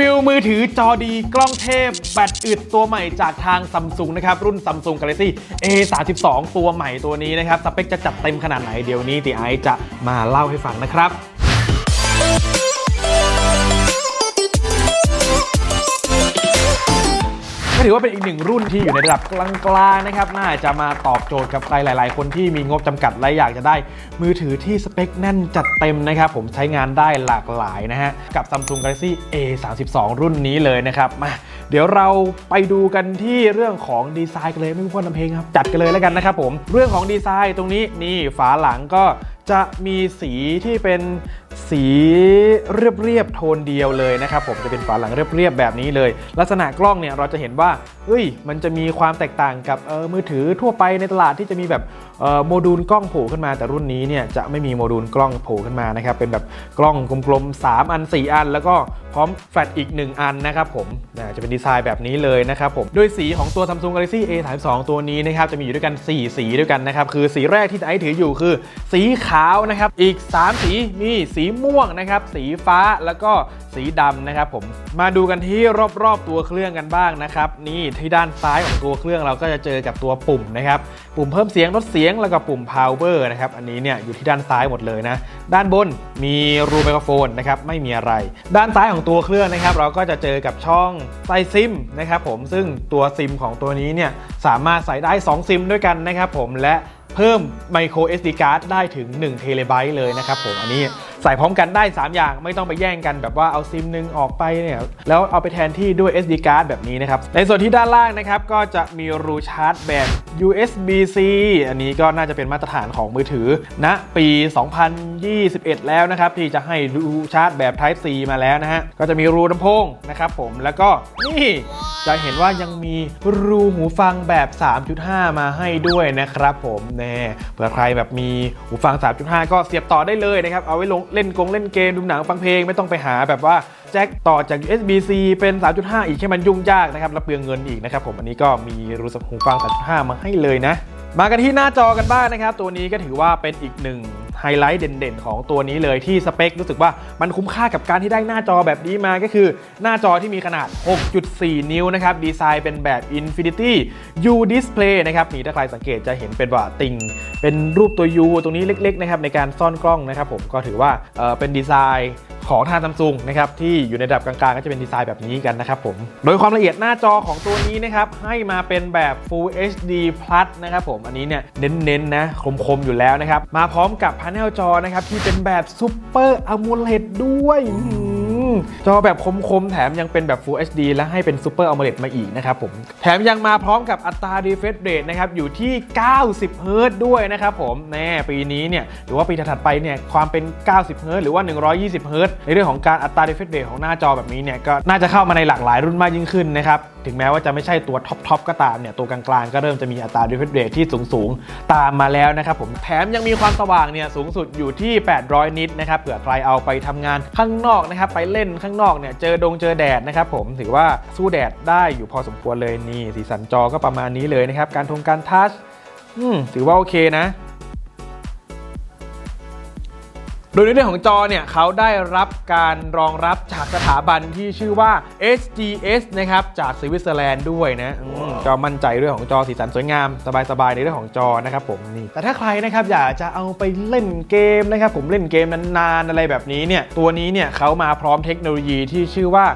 วิวมือถือจอดีกล้องเทพ แบตอึดตัวใหม่จากทางซัมซุงนะครับ รุ่น Samsung Galaxy A32 ตัวใหม่ตัวนี้นะครับ สเปคจะจัดเต็มขนาดไหนเดี๋ยวนี้ตีไอซ์จะมาเล่าให้ฟังนะครับ ถือว่าเป็นอีกหนึ่งรุ่นที่อยู่ในระดับกลางๆนะครับ น่าจะมาตอบโจทย์กับใครหลาย ๆ คนที่มีงบจำกัดและอยากจะได้ มือถือที่สเปคแน่นจัดเต็มนะครับ ผมใช้งานได้หลากหลายนะฮะ กับ Samsung Galaxy A32 รุ่นนี้เลยนะครับ มา เดี๋ยวเราไปดูกันที่เรื่องของดีไซน์กันเลยไม่พูดนำเพลงครับ จัดกันเลยแล้วกันนะครับผม เรื่องของดีไซน์ตรงนี้นี่ฝาหลังก็จะมีสีที่เป็น สีเรียบๆโทนเดียวเลยนะครับผมจะเป็นฝาหลังเรียบๆแบบนี้เลย ลักษณะกล้องเนี่ยเราจะเห็นว่าเอ้ยมันจะมีความแตกต่างกับออมือถือทั่วไปในตลาดที่จะมีแบบออโมดูลกล้องโผล่ขึ้นมาแต่รุ่นนี้เนี่ยจะไม่มีโมดูลกล้องโผล่ขึ้นมานะครับเป็นแบบกล้องกลมๆ3 อัน 4 อัน แล้วก็พร้อมแฟลชอีก 1 อันนะครับผมจะเป็นดีไซน์แบบนี้เลยนะครับผมโดยสีของตัว Samsung Galaxy A32 ตัวนี้นะครับจะมีอยู่ด้วยกัน 4 สีด้วยกันนะครับคือสีแรกที่ไอถืออยู่คือ สีขาวนะครับอีก 3 สีมีสีีม่วงนะครับ สีฟ้าแล้วก็สีดำนะครับผม มาดูกันที่รอบๆตัวเครื่องกันบ้างนะครับ นี่ที่ด้านซ้ายของตัวเครื่องเราก็จะเจอกับตัวปุ่มนะครับ ปุ่มเพิ่มเสียงลดเสียงแล้วก็ปุ่ม power นะครับ อันนี้เนี่ยอยู่ที่ด้านซ้ายหมดเลยนะ ด้านบนมีรูไมโครโฟนนะครับ ไม่มีอะไร ด้านซ้ายของตัวเครื่องนะครับ เราก็จะเจอกับช่องใส่ซิมนะครับผม ซึ่งตัวซิมของตัวนี้เนี่ยสามารถใส่ได้ 2 ซิมด้วยกันนะครับผม และเพิ่ม micro SD card ได้ถึง1 t b เลยนะครับผม อันนี้ ใส่พร้อมกันได้ 3 อย่างไม่ต้องไปแย่งกันแบบว่าเอาซิมหนึ่งออกไปเนี่ยแล้วเอาไปแทนที่ด้วย SD card แบบนี้นะครับ ในส่วนที่ด้านล่างนะครับก็จะมีรูชาร์จแบบ USB-C อันนี้ก็น่าจะเป็นมาตรฐานของมือถือณปี 2021 แล้วนะครับ ที่จะให้รูชาร์จแบบ Type C มาแล้วนะฮะ ก็จะมีรูลำโพงนะครับผมแล้วก็นี่จะเห็นว่ายังมีรูหูฟังแบบ 3.5 มาให้ด้วยนะครับผมแน่เผื่อใครแบบมีหูฟัง 3.5 ก็เสียบต่อได้เลยนะครับ เอาไว้ลงเล่นกงเล่นเกมดูหนังฟังเพลงไม่ต้องไปหาแบบว่าแจ็คต่อจาก USB-C เป็น 3.5 อีกให้มันยุ่งยากนะครับและเปลืองเงินอีกนะครับผมอันนี้ก็มีรูสับหูฟัง 3.5 มาให้เลยนะ มากันที่หน้าจอกันบ้างนะครับ ตัวนี้ก็ถือว่าเป็นอีกหนึ่ง ไฮไลท์เด่นๆ ของตัวนี้เลยที่สเปครู้สึกว่ามันคุ้มค่ากับการที่ได้หน้าจอแบบนี้มาก็คือหน้าจอที่มีขนาด 6.4 นิ้วนะครับดีไซน์เป็นแบบ Infinity U Display นะครับนี่ถ้าใครสังเกตจะเห็นเป็นว่าติ่งเป็นรูปตัว U ตรงนี้เล็กๆนะครับในการซ่อนกล้องนะครับผมก็ถือว่าเเป็นดีไซน์ของทางซัมซุงนะครับที่อยู่ในระดับกลางๆ ก็จะเป็นดีไซน์แบบนี้กันนะครับผม โดยความละเอียดหน้าจอของตัวนี้นะครับ ให้มาเป็นแบบ Full HD Plus นะครับผม อันนี้เนี่ยเน้นๆนะคมๆ อยู่แล้วนะครับ มาพร้อมกับพาเนลจอนะครับที่เป็นแบบ Super AMOLED ด้วยอื้อหือจอแบบคมๆ แถมยังเป็นแบบ Full HD และให้เป็น Super AMOLED มาอีกนะครับผม แถมยังมาพร้อมกับอัตรา refresh rate นะครับ อยู่ที่ 90เฮิรตด้วยนะครับผมแน่ปีนี้เนี่ย หรือว่าปีถัดๆไปเนี่ย ความเป็น 90เฮิรตหรือว่า 120เฮิรตในเรื่องของการอัตรา refresh rate ของหน้าจอแบบนี้เนี่ย ก็น่าจะเข้ามาในหลากหลายรุ่นมากยิ่งขึ้นนะครับ ถึงแม้ว่าจะไม่ใช่ตัวท็อปทอปก็ตามเนี่ยตัวกลางๆก็เริ่มจะมีอัตรา refresh rate ที่สูงๆ ตามมาแล้วนะครับผมแถมยังมีความสว่างเนี่ยสูงสุดอยู่ที่ 800 นิตนะครับเผื่อใครเอาไปทำงานข้างนอกนะครับไปเล่นข้างนอกเนี่ยเจอดงเจอแดดนะครับผมถือว่าสู้แดดได้อยู่พอสมควรเลยนี่สีสันจอก็ประมาณนี้เลยนะครับการทงการทัชอืมถือว่าโอเคนะ โดยในเรื่องของจอเนี่ยเขาได้รับการรองรับจากสถาบันที่ชื่อว่า SGS นะครับจากสวิตเซอร์แลนด์ด้วยนะอืมก็มั่นใจเรื่องของจอสีสันสวยงาม สบายๆในเรื่องของจอนะครับผมนี่แต่ถ้าใครนะครับอยากจะเอาไปเล่นเกมนะครับผมเล่นเกมนานๆอะไรแบบนี้เนี่ยตัวนี้เนี่ยเขามาพร้อมเทคโนโลยีที่ชื่อว่า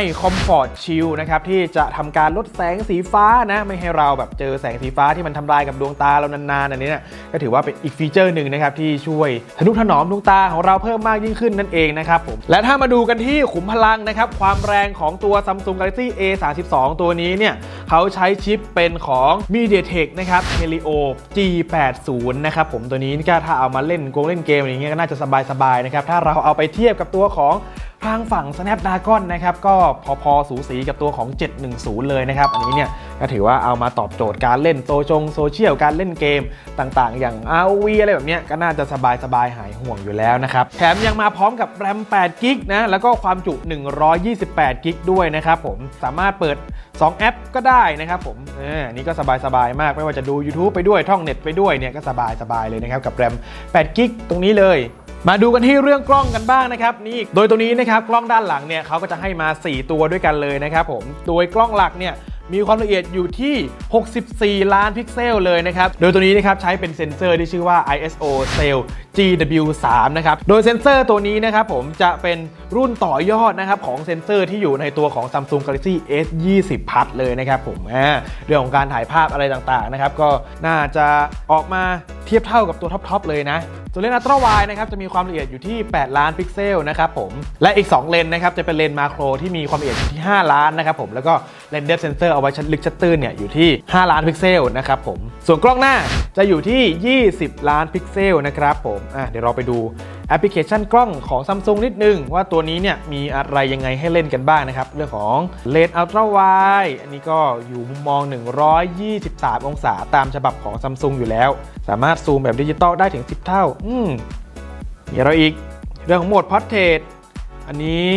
i Comfort Shield นะครับที่จะทำการลดแสงสีฟ้านะไม่ให้เราแบบเจอแสงสีฟ้าที่มันทำลายกับดวงตาเรานานๆอันนี้เนี่ยก็ถือว่าเป็นอีกฟีเจอร์หนึ่งนะครับที่ช่วยทะนุถนอมดวงตาของเราเพิ่มมากยิ่งขึ้นนั่นเองนะครับผมและถ้ามาดูกันที่ขุมพลังนะครับความแรงของตัว Samsung Galaxy A32 ตัวนี้เนี่ยเขาใช้ชิปเป็นของ MediaTek นะครับ Helio G80 นะครับผมตัวนี้ก็ถ้าเอามาเล่นกงเล่นเกมอย่างเงี้ยก็น่าจะสบายๆนะครับถ้าเราเอาไปเทียบกับตัวของทางฝั่ง Snapdragon นะครับก็พอๆสูสีกับตัวของ 710 เลยนะครับอันนี้เนี่ย ก็ถือว่าเอามาตอบโจทย์การเล่นโซชงโซเชียลการเล่นเกมต่างๆ อย่าง ROV อะไรแบบนี้ก็น่าจะสบายๆหายห่วงอยู่แล้วนะครับ แถมยังมาพร้อมกับแรม8กิกนะ แล้วก็ความจุ 128กิกด้วยนะครับผม สามารถเปิด 2 แอปก็ได้นะครับผมอันนี้ก็สบายๆมาก ไม่ว่าจะดู YouTube ไปด้วยท่องเน็ตไปด้วยเนี่ยก็สบายๆเลยนะครับกับแรม8กิกตรงนี้เลยมาดูกันที่เรื่องกล้องกันบ้างนะครับนี่โดยตัวนี้นะครับกล้องด้านหลังเนี่ยเขาก็จะให้มา 4 ตัวด้วยกันเลยนะครับผมโดยกล้องหลักเนี่ย มีความละเอียดอยู่ที่ 64 ล้านพิกเซลเลยนะครับ โดยตัวนี้นะครับใช้เป็นเซ็นเซอร์ที่ชื่อว่า ISO Cell GW3 นะครับ โดยเซ็นเซอร์ตัวนี้นะครับผมจะเป็นรุ่นต่อยอดนะครับของเซ็นเซอร์ที่อยู่ในตัวของ Samsung Galaxy S20 Plus เลยนะครับผมเรื่องของการถ่ายภาพอะไรต่างๆนะครับก็น่าจะออกมาเทียบเท่ากับตัวท็อปๆเลยนะส่วนเลนส์อัลตร้าไวนะครับจะมีความละเอียดอยู่ที่ 8 ล้านพิกเซลนะครับผมและอีก 2 เลนส์นะครับจะเป็นเลนส์มาโครที่มีความละเอียดอยู่ที่ 5 ล้านนะครับผมแล้วก็เลนส์เดฟเซนเซอร์เอาไว้ชัดลึกชัดตื้นเนี่ยอยู่ที่ 5 ล้านพิกเซลนะครับผมส่วนกล้องหน้าจะอยู่ที่ 20 ล้านพิกเซลนะครับผมอะเดี๋ยวเราไปดูแอปพลิเคชันกล้องของ Samsung นิดนึง ว่าตัวนี้เนี่ยมีอะไรยังไงให้เล่นกันบ้างนะครับ เรื่องของเลนส์อัลตร้าไวอันนี้ก็อยู่มุมมอง 123 องศาตามฉบับของ Samsung อยู่แล้ว สามารถซูมแบบดิจิตอลได้ถึง 10 เท่า อืมมีอะไรอีก เรื่องของโหมดพอร์เทรตอันนี้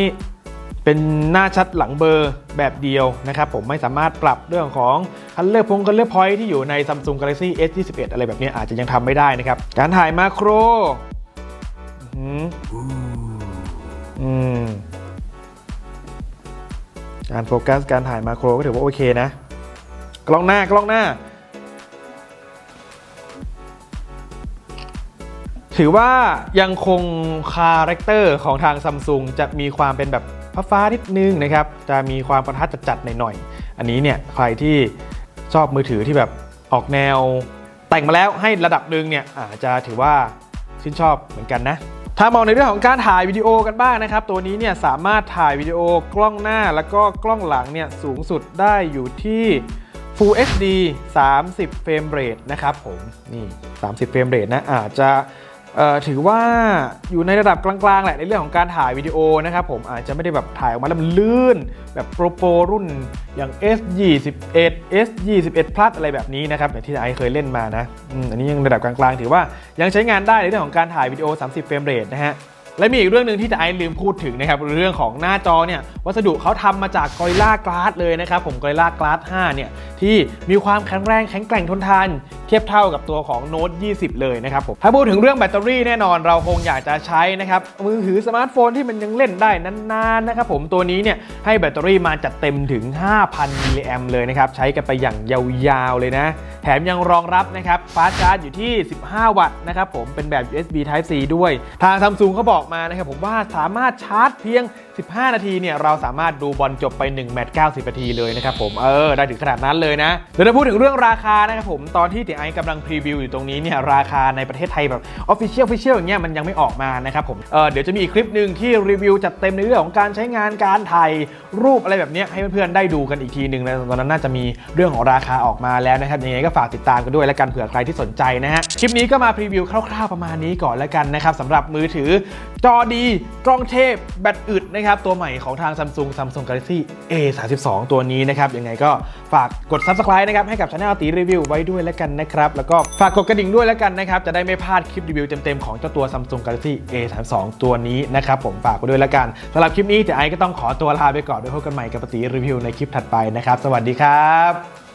เป็นหน้าชัดหลังเบอร์แบบเดียวนะครับ ผมไม่สามารถปรับเรื่องของคันเลอร์พงคันเลอร์พอยที่อยู่ใน Samsung Galaxy S21 อะไรแบบนี้อาจจะยังทำไม่ได้นะครับ การถ่ายมาโครอืมการโฟกัสการถ่ายมาโครก็ถือว่าโอเคนะ กล้องหน้ากล้องหน้า ถือว่ายังคงคาแรคเตอร์ของทางซัมซุงจะมีความเป็นแบบ ฟ้าๆนิดนึงนะครับ จะมีความประทัดจัดๆหน่อยๆอันนี้เนี่ยใครที่ชอบมือถือที่แบบออกแนว แต่งมาแล้วให้ระดับหนึ่งเนี่ยอาจจะถือว่าชื่นชอบเหมือนกันนะถ้ามองในเรื่องของการถ่ายวิดีโอกันบ้างนะครับ ตัวนี้เนี่ยสามารถถ่ายวิดีโอกล้องหน้าแล้วก็กล้องหลังเนี่ยสูงสุดได้อยู่ที่ Full HD 30 เฟรมเรทนะครับผมนี่ 30 เฟรมเรทนะอาจจะ ถือว่าอยู่ในระดับกลางๆแหละในเรื่องของการถ่ายวิดีโอนะครับผมอาจจะไม่ได้แบบถ่ายออกมาแล้วมันลื่น แบบโปรโปรรุ่นอย่าง S21 S21 Plus อะไรแบบนี้นะครับอย่างที่ไอเคยเล่นมานะอันนี้ยังระดับกลางๆ ถือว่ายังใช้งานได้ในเรื่องของการถ่ายวิดีโอ 30 เฟรมเรทนะฮะ และมีอีกเรื่องหนึ่งที่จะไอซ์ลืมพูดถึงนะครับเรื่องของหน้าจอเนี่ยวัสดุเขาทำมาจาก Gorilla Glass เลยนะครับผม Gorilla Glass 5เนี่ยที่มีความแข็งแรงแข็งแกร่งทนทาน เทียบเท่ากับตัวของ Note 20 เลยนะครับผมถ้าพูดถึงเรื่องแบตเตอรี่แน่นอนเราคงอยากจะใช้นะครับมือถือสมาร์ทโฟนที่มันยังเล่นได้นานๆนะครับผมตัวนี้เนี่ยให้แบตเตอรี่มาจัดเต็มถึง 5,000มิลลิแอมเลยนะครับใช้กันไปอย่างยาวๆเลยนะแถมยังรองรับนะครับฟาสชาร์จอยู่ที่ 15 วัตต์นะครับผมเป็นแบบ USB Type C ด้วย ทางซัมซุงเขาบอกมานะครับผมว่าสามารถชาร์จเพียง15 นาทีเนี่ยเราสามารถดูบอลจบไป1แมตช์90 นาทีเลยนะครับผมเออได้ถึงขนาดนั้นเลยนะเดี๋ยวเราพูดถึงเรื่องราคานะครับผมตอนที่เตียไอกำลังพรีวิวอยู่ตรงนี้เนี่ยราคาในประเทศไทยแบบออฟฟิเชียลฟิเชียลอย่างเงี้ยมันยังไม่ออกมานะครับผมเออเดี๋ยวจะมีอีกคลิปหนึ่งที่รีวิวจัดเต็มในเรื่องของการใช้งานการถ่ายรูปอะไรแบบเนี้ยให้เพื่อนๆได้ดูกันอีกทีหนึ่งนะตอนนั้นน่าจะมีเรื่องของราคาออกมาแล้วนะครับยังไงก็ฝากติดตามกันด้วยและกันเผื่อใครที่สนใจนะฮะคลิปนี้ก็มาพรีวิวคร่าวๆประมาณนี้ก่อนแล้วกันนะครับสำหรับมือถือจอดีกล้องเทพแบตอึดนะครับตัวใหม่ของทาง Samsung Samsung Galaxy A32 ตัวนี้นะครับยังไงก็ฝากกด Subscribe นะครับให้กับช anel ตีรีวิวไว้ด้วยแล้วกันนะครับแล้วก็ฝากกดกระดิ่งด้วยแล้วกันนะครับจะได้ไม่พลาดคลิปรีวิวเต็มๆของเจ้าตัว Samsung Galaxy A32 ตัวนี้นะครับผมฝากไว้ด้วยแล้วกันสำหรับคลิปนี้เดี๋ยวไอก็ต้องขอตัวลาไปก่อนด้วยพบกันใหม่กับปตีรีวิวในคลิปถัดไปนะครับสวัสดีครับ